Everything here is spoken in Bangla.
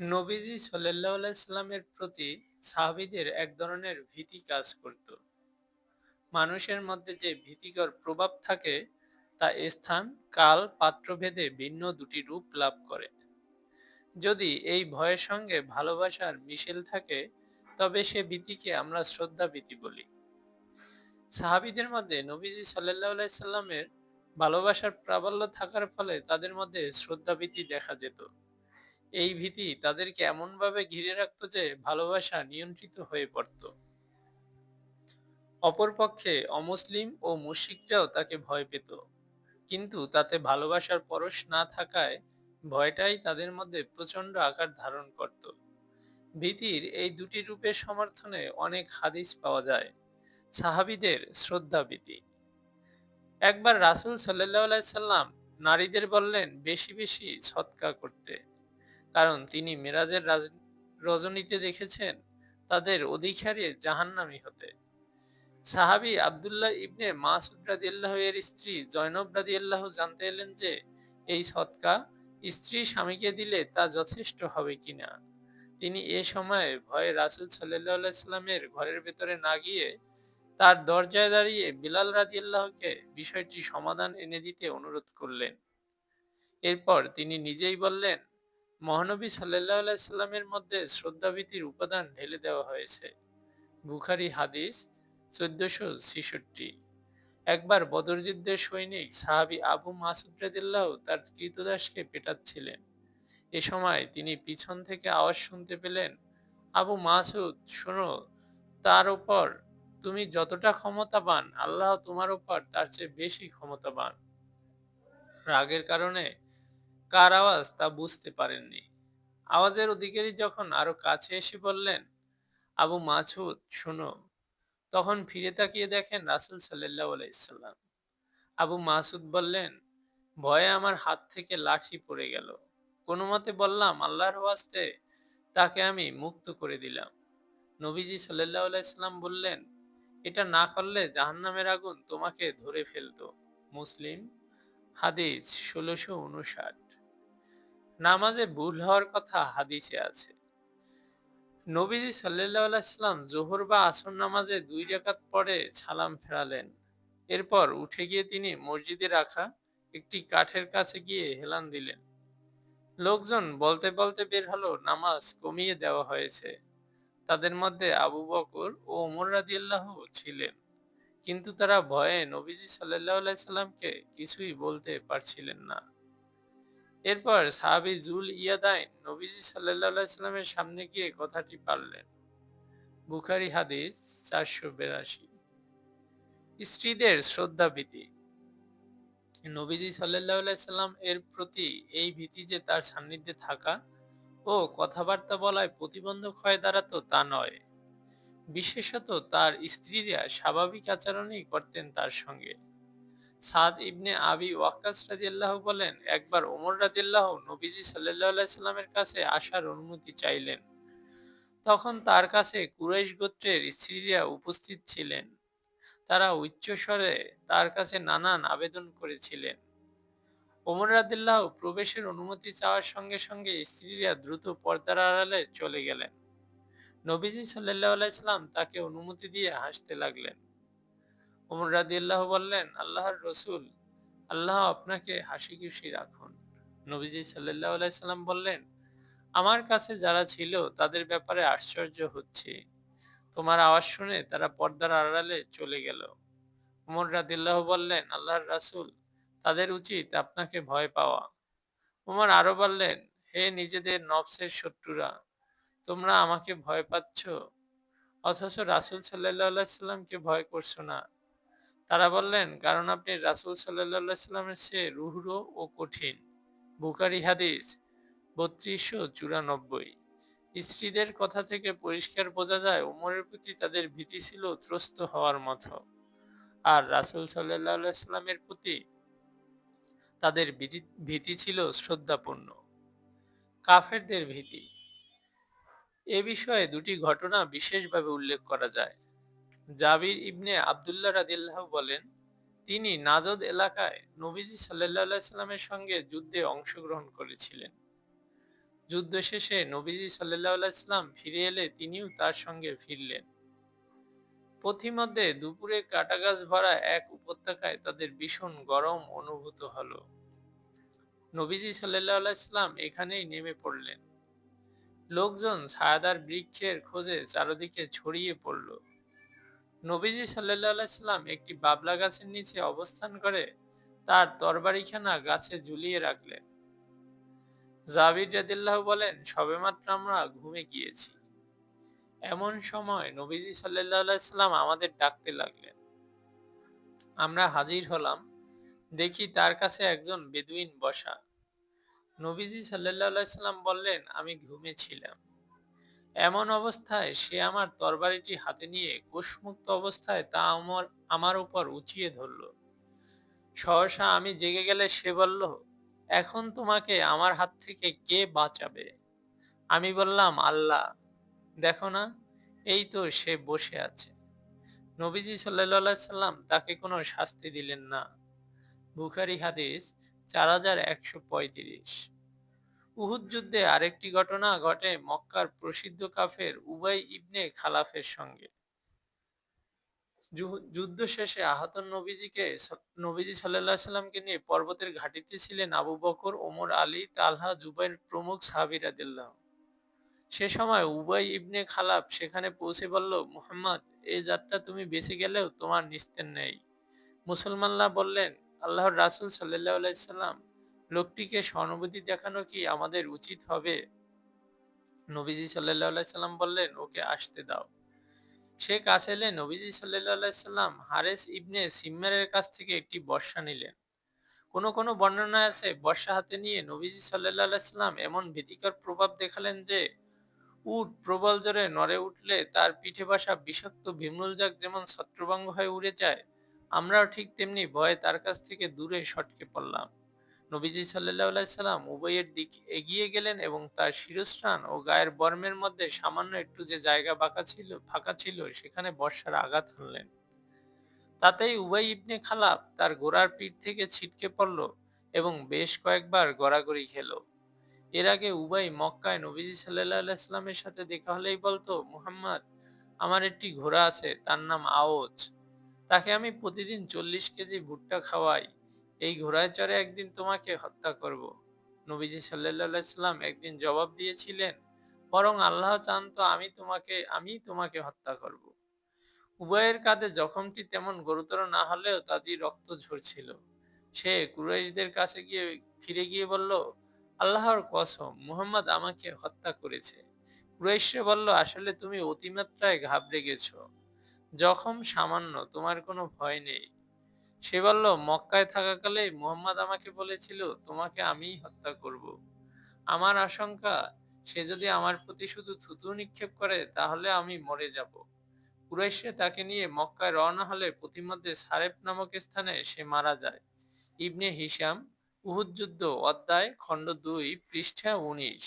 নবীজি আলাইহি সাল্লামের প্রতি সাহাবীদের এক ধরনের ভীতি কাজ করত। মানুষের মধ্যে যে ভীতিকর প্রভাব থাকে তা স্থান, কাল, পাত্রভেদে ভিন্ন দুটি রূপ লাভ করে। যদি এই ভয়ের সঙ্গে ভালোবাসার মিশেল থাকে তবে সে ভীতিকে আমরা শ্রদ্ধা ভীতি বলি। সাহাবীদের মধ্যে নবীজি আলাইহি সাল্লামের ভালোবাসার প্রাবল্য থাকার ফলে তাদের মধ্যে শ্রদ্ধা ভীতি দেখা যেত। এই ভীতি তাদেরকে এমনভাবে ঘিরে রাখত যে ভালোবাসা নিয়ন্ত্রিত হয়ে পড়ত। অপরপক্ষে অমুসলিম ও মুশিকরাও তাকে ভয় পেত। কিন্তু তাতে ভালোবাসার পরশ না থাকায় ভয়টাই তাদের মধ্যে প্রচণ্ড আকার ধারণ করত। ভীতির এই দুটি রূপের সমর্থনে অনেক হাদিস পাওয়া যায়। সাহাবিদের শ্রদ্ধা ভীতি। একবার রাসুল সাল্লাহ সাল্লাম নারীদের বললেন, বেশি বেশি সৎকা করতে। কারণ তিনি মেরাজের রজনীতে দেখেছেন তাদের অধিকারী জাহান্নামি হতে। সাহাবি আবদুল্লাহ ইবনে মাসুদ রাদিয়াল্লাহ এর স্ত্রী জয়নব রাদিয়াল্লাহ জানতে এলেন যে এই সৎকা স্ত্রী স্বামীকে দিলে তা যথেষ্ট হবে কিনা। তিনি এ সময় ভয়ে রাসুল সাল্লাহ সাল্লামের ঘরের ভেতরে না গিয়ে তার দরজায় দাঁড়িয়ে বিলাল রাদিয়াল্লাহকে বিষয়টি সমাধান এনে দিতে অনুরোধ করলেন। এরপর তিনি নিজেই বললেন মহানবী সাল্লাহ সাল্লামের মধ্যে শ্রদ্ধাভীতির উপাদান ঢেলে দেওয়া হয়েছে। বুখারি হাদিস চোদ্দশো ছিষট্টি। একবার বদরযুদ্ধের সৈনিক সাহাবি আবু মাসুদ রাদিল্লাহ তার কৃতদাসকে পেটাচ্ছিলেন। এ সময় তিনি পিছন থেকে আওয়াজ শুনতে পেলেন, আবু মাসুদ, শোনো, তার ওপর তুমি যতটা ক্ষমতাবান, আল্লাহ তোমার ওপর তার চেয়ে বেশি ক্ষমতাবান। রাগের কারণে কার আওয়াজ তা বুঝতে পারেননি। আওয়াজের অধিকারী যখন আরও কাছে এসে বললেন, আবু মাছুদ, শুনো। তখন ফিরে তাকিয়ে দেখেন রাসুল সাল্লাহ আলাইসাল্লাম আবু মাসুদ বললেন, ভয়ে আমার হাত থেকে লাঠি পড়ে গেল। কোনো মতে বললাম, আল্লাহর ওয়াস্তে তাকে আমি মুক্ত করে দিলাম। নবীজি সাল্লাহ আলাইসাল্লাম বললেন, এটা না করলে জাহান্নামের আগুন তোমাকে ধরে ফেলতো। মুসলিম, হাদিস ষোলোশো উনষাট নামাজে ভুল হওয়ার কথা হাদিসে আছে। নবীজি সাল্লাম জোহর বা আসর নামাজে দুই রেখাত পরে ছালাম ফেরালেন। এরপর উঠে গিয়ে তিনি মসজিদে রাখা একটি কাঠের কাছে গিয়ে হেলান দিলেন। লোকজন বলতে বলতে বের হলো, নামাজ কমিয়ে দেওয়া হয়েছে। তাদের মধ্যে আবু বকর ও ওমর রাদিয়াল্লাহ ছিলেন। কিন্তু তারা ভয়ে নবীজি সাল্লাহ সাল্লামকে কিছুই বলতে পারছিলেন না। এরপর সাহাবি জুল ইয়াদাইন নবীজি সাল্লাহ সাল্লামের সামনে গিয়ে কথাটি পারলেন। বুখারি হাদিস চারশো বেরাশি। স্ত্রীদের শ্রদ্ধা ভীতি নবীজি সাল্লাহ সাল্লাম এর প্রতি এই ভীতি যে তার সান্নিধ্যে থাকা ও কথাবার্তা বলায় প্রতিবন্ধক হয়ে দাঁড়াতো তা নয়। বিশেষত তার স্ত্রীরা স্বাভাবিক আচরণই করতেন তার সঙ্গে। সাদ ইবনে আবি ওয়াক্কাস রাদিয়াল্লাহু বলেন, একবার ওমর রাদিয়াল্লাহ নবীজি আলাইহি সাল্লামের কাছে আসার অনুমতি চাইলেন। তখন তার কাছে কুরাইশ গোত্রের স্ত্রীরা উপস্থিত ছিলেন। তারা উচ্চস্বরে তার কাছে নানান আবেদন করেছিলেন। ওমর রাদিল্লাহ প্রবেশের অনুমতি চাওয়ার সঙ্গে সঙ্গে স্ত্রীরা দ্রুত পর্দার আড়ালে চলে গেলেন। নবীজি সাল্লাহ আলাইসাল্লাম তাকে অনুমতি দিয়ে হাসতে লাগলেন। ওমর রাদিয়াল্লাহ বললেন, আল্লাহর রসুল, আল্লাহ আপনাকে হাসি খুশি রাখুন। নবীজি সাল্লাহ আলাইসাল্লাম বললেন, আমার কাছে যারা ছিল তাদের ব্যাপারে আশ্চর্য হচ্ছে। তোমার আওয়াজ শুনে তারা পর্দার আড়ালে চলে গেল। উমর রাদিল্লাহ বললেন, আল্লাহর রাসুল, তাদের উচিত আপনাকে ভয় পাওয়া। উমর আরও বললেন, হে নিজেদের নফসের শত্রুরা, তোমরা আমাকে ভয় পাচ্ছ, অথচ রাসুল সাল্লাহ সাল্লামকে ভয় করছ না। তারা বললেন, কারণ আপনি রাসুল সাল্লাহ সাল্লামের চেয়ে রুহরো ও কঠিন। বুকারি হাদিস বত্রিশশো চুরানব্বই। স্ত্রীদের কথা থেকে পরিষ্কার বোঝা যায়, উমরের প্রতি তাদের ভীতি ছিল ত্রস্ত হওয়ার মতো। আর রাসুল সাল্লাহ সাল্লামের প্রতি তাদের ভীতি ছিল শ্রদ্ধাপূর্ণ। কাফেরদের ভীতি। এ বিষয়ে দুটি ঘটনা বিশেষভাবে উল্লেখ করা যায়। জাবির ইবনে আবদুল্লাহ রাদিল্লাহ বলেন, তিনি নাজদ এলাকায় নবীজি সাল্লাহ সাল্লামের সঙ্গে যুদ্ধে অংশগ্রহণ করেছিলেন। যুদ্ধ শেষে নবীজি সাল্লাহ আলাইসাল্লাম ফিরে এলে তিনিও তার সঙ্গে ফিরলেন। পথিমধ্যে দুপুরে কাটাগাছ ভরা এক উপত্যকায় তাদের ভীষণ গরম অনুভূত হলো। নবীজি সাল্লাহ এখানেই নেমে পড়লেন। লোকজন ছায়াদার বৃক্ষের খোঁজে চারদিকে ছড়িয়ে পড়ল। নবীজি সাল্লাহ আলাইসাল্লাম একটি বাবলা গাছের নিচে অবস্থান করে তার তরবারিখানা গাছে ঝুলিয়ে রাখলেন। জাবির রাদিল্লাহ বলেন, সবেমাত্র আমরা ঘুমে গিয়েছি। এমন সময় নবীজি সাল্লাহ সাল্লাম আমাদের ডাকতে লাগলেন। আমরা হাজির হলাম। দেখি তার কাছে একজন বেদুইন বসা। নবীজি সাল্লাহ সাল্লাম বললেন, আমি ঘুমেছিলাম। এমন অবস্থায় সে আমার তরবারিটি হাতে নিয়ে কোষমুক্ত অবস্থায় তা আমার আমার উপর উঁচিয়ে ধরল। সহসা আমি জেগে গেলে সে বলল, এখন তোমাকে আমার হাত থেকে কে বাঁচাবে? আমি বললাম, আল্লাহ, দেখো না, এই তো সে বসে আছে। নবীজি সাল্লা সাল্লাম তাকে কোনো শাস্তি দিলেন না। বুখারি হাদিস চার হাজার একশো পঁয়ত্রিশ। উহুদ যুদ্ধে আরেকটি ঘটনা ঘটে মক্কার প্রসিদ্ধ কাফের উবাই ইবনে খালাফের সঙ্গে। যুদ্ধ শেষে আহত নবীজিকে নবীজি সাল্লাহ সাল্লামকে নিয়ে পর্বতের ঘাটিতে ছিলেন আবু বকর, ওমর, আলী, তালহা, জুবাইর প্রমুখ সাহাবিরাদিল্লাহ সে সময় উবাই ইবনে খালাফ সেখানে পৌঁছে বলল, মুহাম্মদ, এ যাত্রা তুমি বেঁচে গেলেও তোমার নিস্তের নেই। মুসলমানরা বললেন, আল্লাহর রাসুল সাল্লাহ আলাইসাল্লাম লোকটিকে সহানুভূতি দেখানো কি আমাদের উচিত হবে? নবীজি সাল্লাহ সাল্লাম বললেন, ওকে আসতে দাও। সে কাছে এলে নবীজি সাল্লাহ সাল্লাম হারেস ইবনে সিম্মারের কাছ থেকে একটি বর্ষা নিলেন। কোন কোন বর্ণনা আছে, বর্ষা হাতে নিয়ে নবীজি সাল্লাহ সাল্লাম এমন ভীতিকর প্রভাব দেখালেন যে, উট প্রবল জোরে নড়ে উঠলে তার পিঠে বাসা বিষাক্ত ভীমরুল যাক যেমন ছত্রভঙ্গ হয়ে উড়ে যায়, আমরাও ঠিক তেমনি ভয়ে তার কাছ থেকে দূরে সটকে পড়লাম। নবীজি সাল্লাহ সাল্লাম উভয়ের দিক এগিয়ে গেলেন এবং তার শিরস্থান ও গায়ের বর্মের মধ্যে সামান্য একটু যে জায়গা বাঁকা ছিল, ফাঁকা ছিল, সেখানে বর্ষার আঘাত হানলেন। তাতেই উভয় ইবনে খালাপ তার ঘোড়ার পিঠ থেকে ছিটকে পড়ল এবং বেশ কয়েকবার গড়াগড়ি খেল। এর আগে উভয় মক্কায় নবীজি সাল্লাহ সাথে দেখা হলেই বলতো, মুহাম্মদ, আমার একটি ঘোড়া আছে, তার নাম আওজ। তাকে আমি প্রতিদিন চল্লিশ কেজি ভুট্টা খাওয়াই। এই ঘোড়ায় চড়ে একদিন তোমাকে হত্যা করব। নবীজি সাল্লাহ সাল্লাম একদিন জবাব দিয়েছিলেন, বরং আল্লাহ চান তো আমি তোমাকে আমি তোমাকে হত্যা করব। উভয়ের কাঁধে জখমটি তেমন গুরুতর না হলেও তাদের রক্ত ঝরছিল সে কুরাইশদের কাছে গিয়ে ফিরে গিয়ে বলল, আল্লাহর কসম, মুহাম্মদ আমাকে হত্যা করেছে কুরাইশে বলল, আসলে তুমি অতিমাত্রায় ঘাবড়ে গেছো জখম সামান্য, তোমার কোনো ভয় নেই সে বলল, মক্কায় থাকাকালে মোহাম্মদ আমাকে বলেছিল, তোমাকে আমিই হত্যা করব। আমার আশঙ্কা, সে যদি আমার প্রতি শুধু থুতু নিক্ষেপ করে, তাহলে আমি মরে যাব। কুরাইশে তাকে নিয়ে মক্কায় রওনা হলে প্রতিমধ্যে সারেফ নামক স্থানে সে মারা যায়। ইবনে হিসাম উহুদ যুদ্ধ অধ্যায়, খণ্ড দুই, পৃষ্ঠা উনিশ।